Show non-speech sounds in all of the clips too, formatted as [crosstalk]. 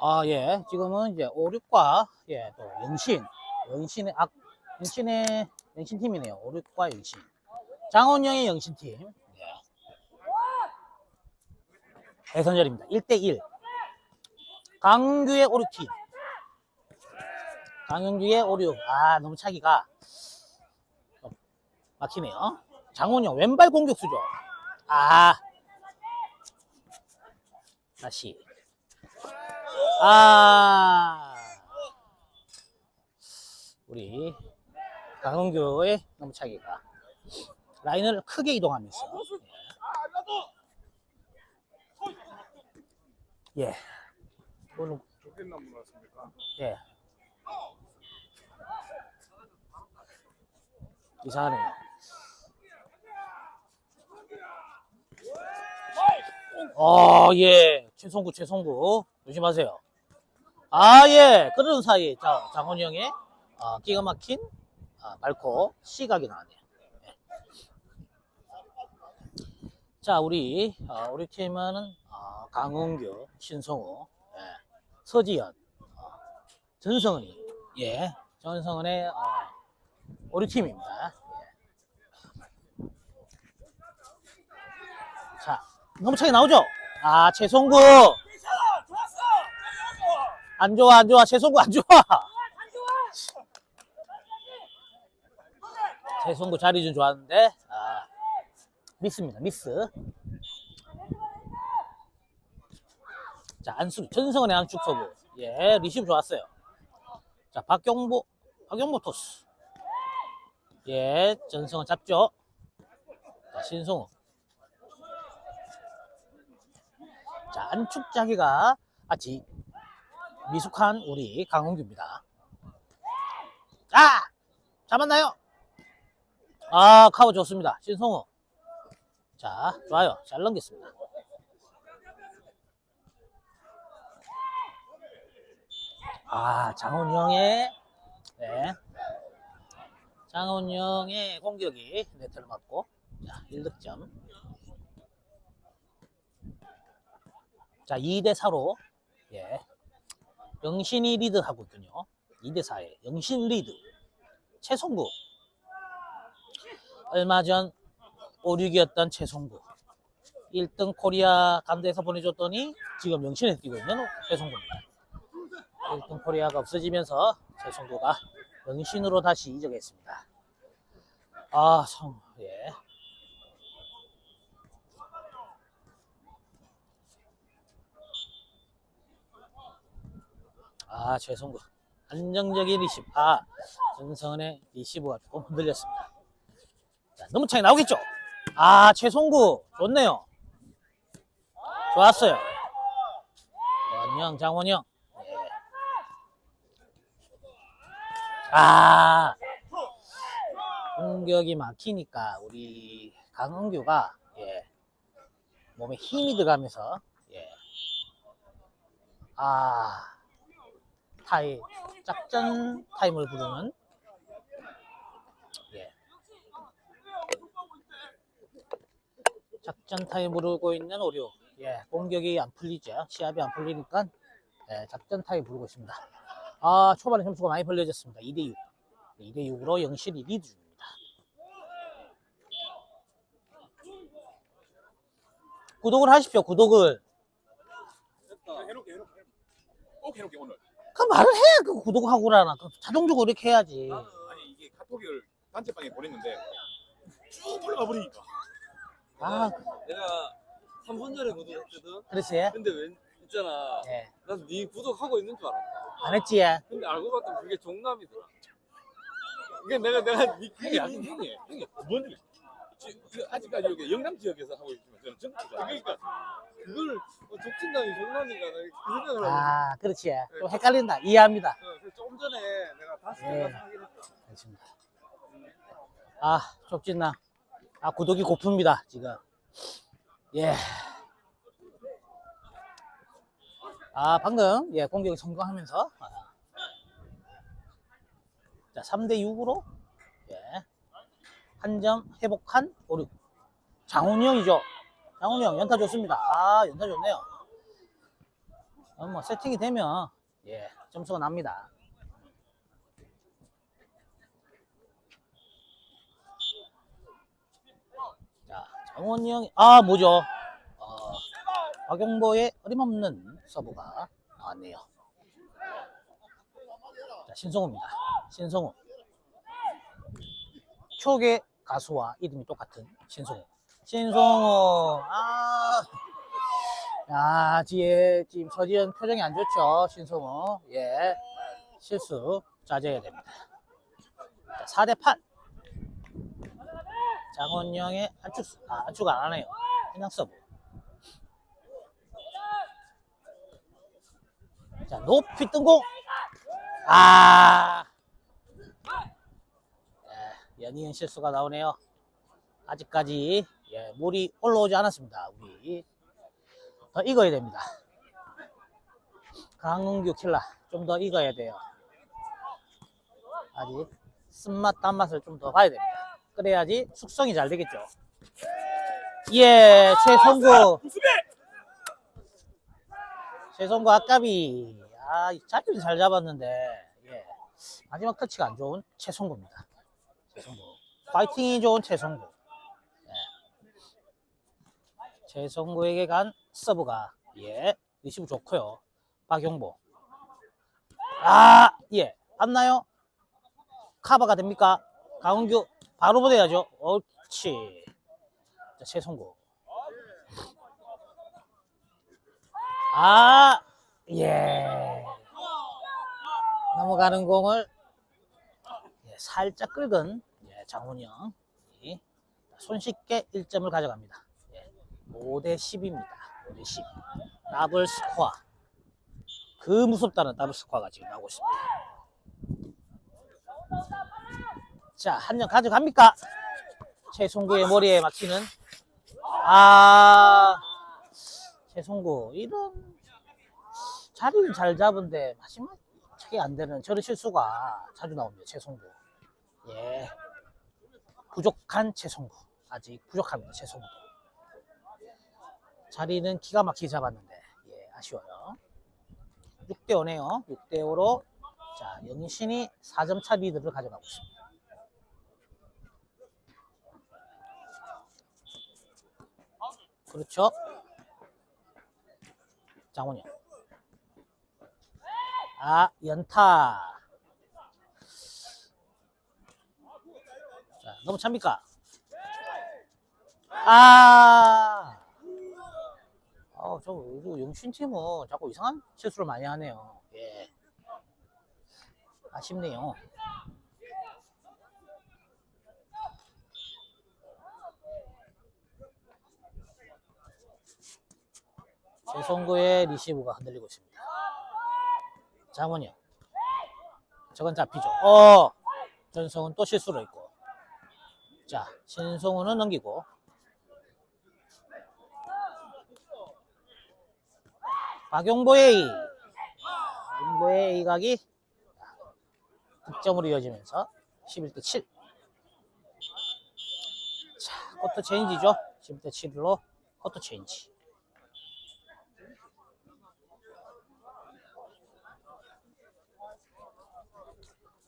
아, 예. 지금은 이제 5, 6과, 예, 또 영신. 영신의, 악, 영신의, 영신팀이네요. 5, 6과 영신. 장원영의 영신팀. 예. 대선절입니다. 1대1. 강규의 오륙팀. 강영규의 오륙. 아, 너무 차기가 좀 막히네요. 장원영, 왼발 공격수죠. 아. 다시. 아. 우리 강원교의 너무 차기가 라인을 크게 이동하면서 예. 오늘 좋겠나 몰랐습니까? 예. 이상하네요. 어, 예. 최송구, 최송구. 조심하세요. 아, 예. 그러는 사이에, 자, 장원이 형의, 아, 기가 막힌, 아, 발코, 시각이 나왔네요. 예. 자, 우리, 아, 우리 팀은, 아, 강은규, 신성우, 예. 서지현, 어, 전성은이, 예. 전성은의, 어, 우리 팀입니다. 예. 자, 너무 차이 나오죠? 아, 최송구. 안 좋아, 안 좋아. 최송구 안 좋아. 최송구 자리 좀 좋았는데, 아, 미스입니다. 미스. 자, 안수, 전성은의 안축 서브. 예, 리시브 좋았어요. 자, 박경보, 박경보 토스. 예, 전성은 잡죠. 자, 신성우. 자, 안축 자기가 아직 미숙한 우리 강홍규입니다. 아! 잡았나요? 아, 카우 좋습니다. 신성우. 자, 좋아요. 잘 넘겼습니다. 아, 장훈영의, 네. 장훈영의 공격이 네트를 맞고, 자, 1득점. 자, 2대 4로 예. 영신이 리드하고 있군요. 2대 4에 영신 리드. 최송구. 얼마 전 5, 6이었던 최송구. 1등 코리아 감대에서 보내줬더니 지금 영신에 뛰고 있는 최송구입니다. 1등 코리아가 없어지면서 최송구가 영신으로 다시 이적했습니다. 아, 성, 예. 아, 최성구. 안정적인 리시브. 아, 전성은의 리시브가 조금 흔들렸습니다. 자, 너무 차이 나오겠죠? 아, 최성구. 좋네요. 좋았어요. 원영, 장원영. 예. 아, 공격이 막히니까 우리 강은규가 예, 몸에 힘이 들어가면서 예. 아, 타임, 작전 타임을 부르는 예. 작전 타임 부르고 있는 오류. 예, 공격이 안 풀리죠. 시합이 안 풀리니까 예, 작전 타임 부르고 있습니다. 아, 초반에 점수가 많이 벌려졌습니다. 2대 6. 2대 6으로 영실이 리드 중입니다. 구독을 하십시오. 구독을. 해놓게 해놓게 꼭 해놓게 오늘 그 말을 해. 그 구독하고라나. 그 자동적으로 이렇게 해야지. 아니 이게 카톡을 단체방에 보냈는데 쭉 올라가 버리니까 아, 내가 3분 전에 구독했거든. 그랬어요? 근데 왜 있잖아. 예. 나도 네 구독하고 있는 줄 알았다. 안 했지? 예. 근데 알고 봤더니 그게 종남이더라. 이게 내가 내가 네 형이 아직 형이 형이 뭔 지- 그 아직까지 여기 영남 지역에서 하고 있지만 저는 전국이다 그러니까 그걸 어, 종남인가 내가 그 생각을 하고. 아, 그렇지. 좀 헷갈린다. 이해합니다. 어, 그래서 조금 전에 내가 다시 예. 알겠습니다. 아, 좁진나. 아, 구독이 고픕니다, 지금. 예. 아, 방금, 예, 공격이 성공하면서. 아. 자, 3대 6으로, 예. 한 점 회복한 오륙. 장훈이 형이죠. 장훈이 형, 연타 좋습니다. 아, 연타 좋네요. 어, 뭐 세팅이 되면 예 점수가 납니다. 자 정원이 형이 아 뭐죠? 어, 박용보의 어림없는 서브가 나왔네요. 자 신성우입니다. 신성우 초계 가수와 이름이 똑같은 신성우. 신성우 아. 야, 뒤에 지금 서지현 표정이 안 좋죠, 신성우. 예. 실수 자제해야 됩니다. 자, 4대 8. 장원영의 안축, 아, 안축 안 하네요. 그냥 서브. 자, 높이 뜬 공. 아. 예, 연이은 실수가 나오네요. 아직까지, 예, 물이 올라오지 않았습니다. 우리 더 익어야 됩니다. 강은규 킬라 좀 더 익어야 돼요. 아직 쓴맛 단맛을 좀 더 봐야 됩니다. 그래야지 숙성이 잘 되겠죠. 예, 최성구. 최성구 아까비. 아, 잡기는 잘 잡았는데, 예. 마지막 터치가 안 좋은 최성구입니다. 최성구. 파이팅이 좋은 최성구. 최성구에게 간 서브가 예 리시브 좋고요. 박용보. 아예. 봤나요? 카바가 됩니까? 강은규 바로 보내야죠. 옳지. 자 최성구. 아예. 넘어가는 공을 예, 살짝 긁은 예, 장훈영 이 손쉽게 1점을 가져갑니다 5대 10입니다. 5대 10. 더블 스코어. 그 무섭다는 더블 스코어가 지금 나오고 있습니다. 자, 한 점 가져갑니까? 최송구의 머리에 막히는. 아, 최송구. 이런 자리를 잘 잡은데 마지막 차게 안 되는 저런 실수가 자주 나옵니다. 최송구. 예. 부족한 최송구. 아직 부족합니다. 최송구. 자리는 기가 막히게 잡았는데 예, 아쉬워요. 6대 5네요. 6대 5로 자 영신이 4점 차 리드를 가져가고 있습니다. 그렇죠. 장훈이. 아 연타. 자 너무 찹니까? 아. 아, 저, 저 영신 팀은 자꾸 이상한 실수를 많이 하네요. 예. 아쉽네요. 최성구의 리시브가 흔들리고 있습니다. 장원영. 저건 잡히죠. 어! 전성은 또 실수를 했고. 자, 신성우는 넘기고. 박용보의 이. 박용보의 이각이 득점으로 이어지면서 11대 7. 자, 커터 체인지죠. 11대 7로 커터 체인지.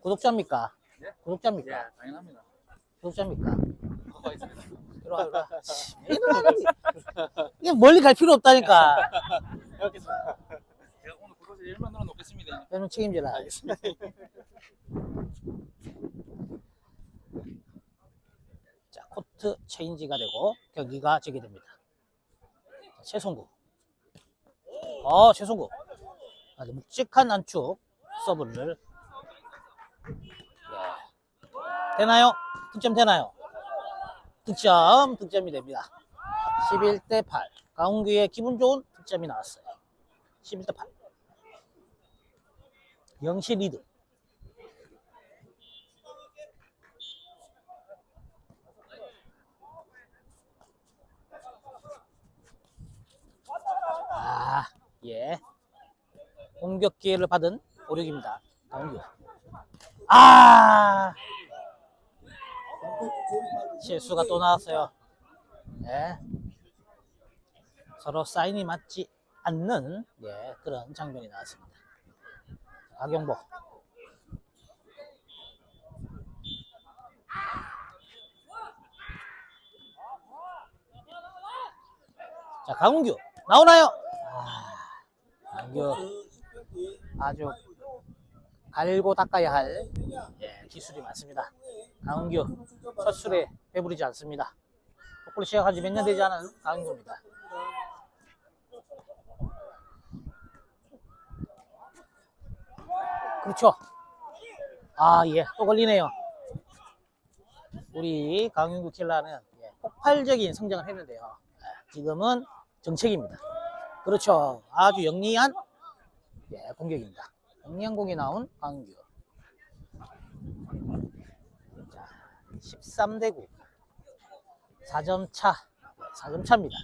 구독자입니까? 예? 구독자입니까? 당연합니다. 구독자입니까? 뭐가 있습니다. 이리 와, 이리 와. 이리 와. 이게 멀리 갈 필요 없다니까. [laughs] 알겠습니다. 제가 오늘 구독자 1만 원 놓겠습니다. 저는 책임져라. 알겠습니다. [laughs] 자, 코트 체인지가 되고 경기가 재개됩니다. 자, 최송구. 어, 최송구. 아주 묵직한 안축 서브를. 예. 되나요? 득점 되나요? 득점, 득점이 됩니다. 11대 8. 강훈규의 기분 좋은 득점이 나왔어요. 11대 8. 영시 리드. 아, 예. 공격 기회를 받은 오륙입니다. 강규. 아! 실수가 또 나왔어요. 네. 서로 사인이 맞지 않는 예, 그런 장면이 나왔습니다. 박영보. 자, 강훈규 나오나요? 아, 강훈규 아주 알고 닦아야 할 예, 기술이 많습니다. 강훈규 첫 술에 배부르지 않습니다. 거꾸로 시작한 지 몇 년 되지 않은 강훈규입니다. 그렇죠. 아, 예, 또 걸리네요. 우리 강윤구 킬라는 예, 폭발적인 성장을 했는데요. 예, 지금은 정책입니다. 그렇죠. 아주 영리한 예, 공격입니다. 영리한 공이 나온 강윤구. 자, 13대 9. 4점 차. 4점 차입니다.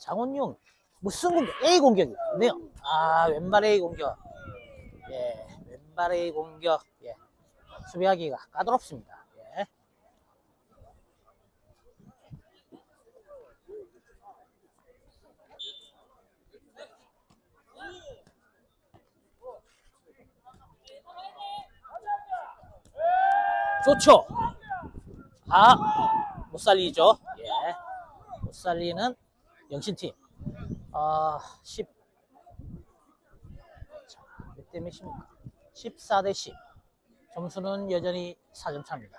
장원용 무슨 공격? A 공격이 네요. 아 왼발 A 공격. 예, 왼발 A 공격. 예, 수비하기가 까다롭습니다. 예. 좋죠. 아, 못 살리죠. 예, 못 살리는 영신팀. 아, 10. 자, 몇 대 몇입니까? 14 대 10. 점수는 여전히 4점 차입니다.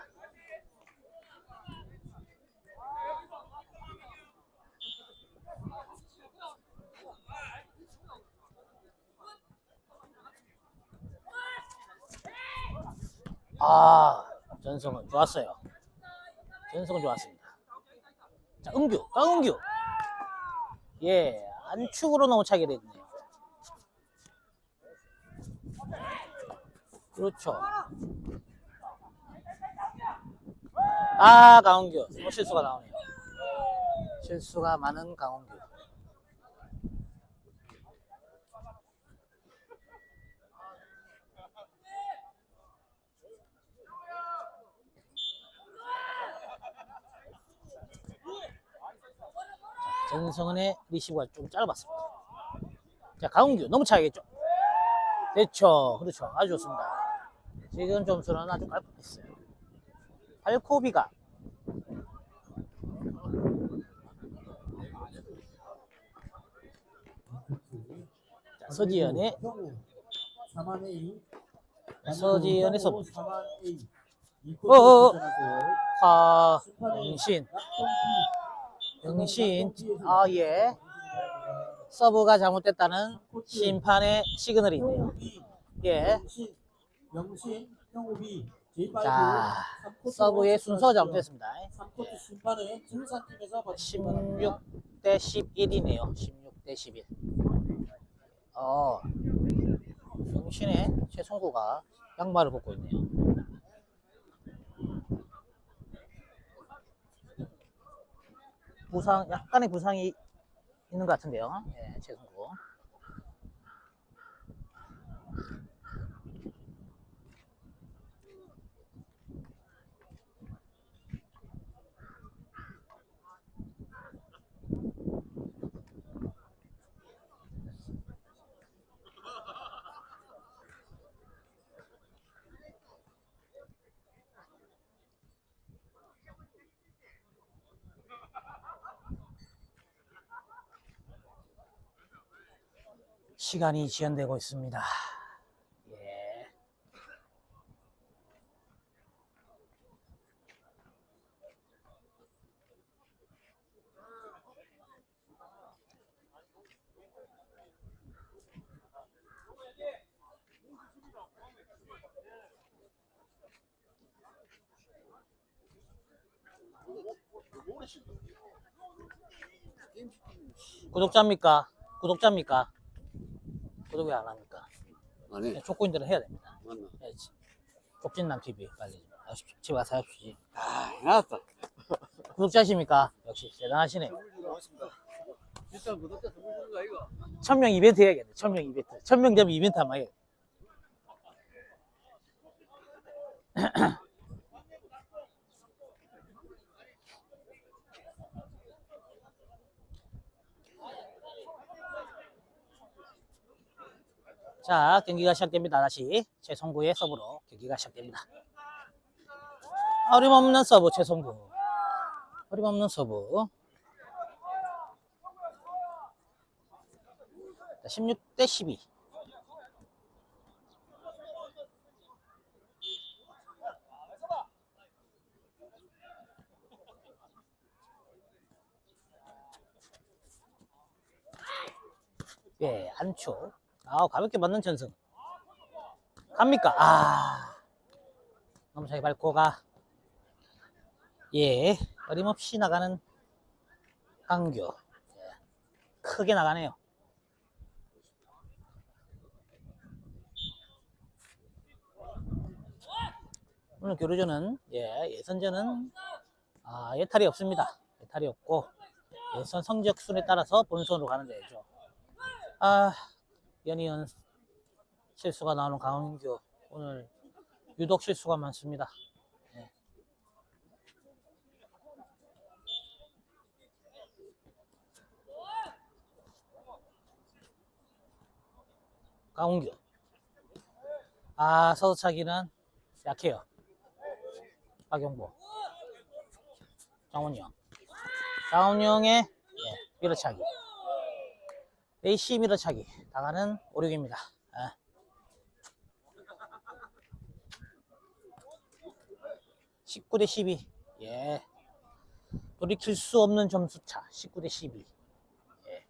아, 전성은 좋았어요. 전성은 좋았습니다. 자, 은규, 강은규. 예, 안축으로 너무 차게 됐네요. 그렇죠. 아, 강원규. 또 실수가 나오네요. 실수가 많은 강원규. 전성은의 리시브가 좀 짧았습니다. 자, 강훈규 너무 차이겠죠? 됐죠. 그렇죠. 아주 좋습니다. 지금 점수는 아주 깔끔했어요. 발코비가 자, 서지연의 서지연의 서브. 어어어. 아, 영신. 영신. 아, 예. 서브가 잘못됐다는 심판의 시그널이 있네요. 예. 영신, 형우비, 자, 서브의 순서가 잘못됐습니다. 3코트 심판은 증산팀에서 16대 11이네요. 16대 11. 어, 영신의 최성구가 양말을 벗고 있네요. 부상, 약간의 부상이 있는 것 같은데요. 예, 최성구. 시간이 지연되고 있습니다. 예. 구독자입니까? 구독자입니까? 구독 왜안 합니까? 안 해. 네, 족구인들은 해야 됩니다. 맞나? 예, 지- 족진남 TV 빨리 좀 하십시오. 집에 가서 하십시오. 아, 해놨다. 구독자십니까? 역시 대단하시네요. 진짜 구독자 선물 주는 거 이거. 천명 이벤트 해야겠네. 천명 이벤트. 천명 되면 이벤트 한번 해. [clears throat] [clears throat] 자, 경기가 시작됩니다. 다시 최성구의 서브로 경기가 시작됩니다. 어림없는 서브 최성구. 어림없는 서브. 16대 12. 예, 안초. 아, 가볍게 맞는 전승. 갑니까? 아. 너무 잘 밟고 가. 예, 어림없이 나가는. 예, 크게 나가네요. 오늘 교류전은 예, 예선전은 아, 예탈이 없습니다. 예탈이 없고 예선 성적 순에 따라서 본선으로 가는 데죠. 아, 연이은 실수가 나오는 강원교 오늘 유독 실수가 많습니다. 예. 강원교 아 서서차기는 약해요. 박용보 장원영 장원영의 예, 밀어차기 AC 밀어차기 당하는 오륙입니다. 아. 예. 19대 12. 예. 돌이킬 수 없는 점수차. 19대 12. 예.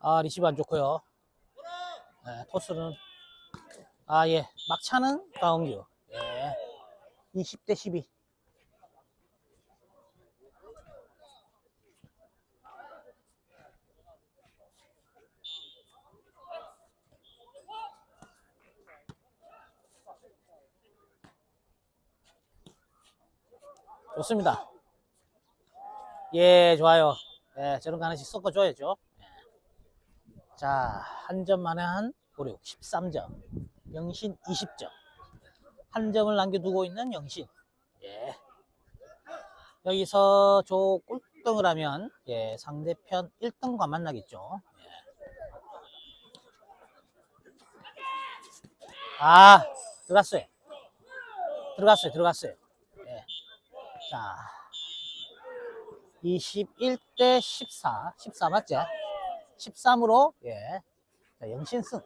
아, 리시브 안 좋고요. 예, 토스는 아, 예. 막차는 가운규. 예. 20대 12. 좋습니다. 예, 좋아요. 예, 저런 거 하나씩 섞어줘야죠. 예. 자, 한 점 만에 한 5, 6, 13점. 영신 20점. 한 점을 남겨두고 있는 영신. 예. 여기서 저 꼴등을 하면, 예, 상대편 1등과 만나겠죠. 예. 아, 들어갔어요. 들어갔어요, 들어갔어요. 예. 자, 21대 14, 14 맞죠? 13으로 예, 자, 영신승.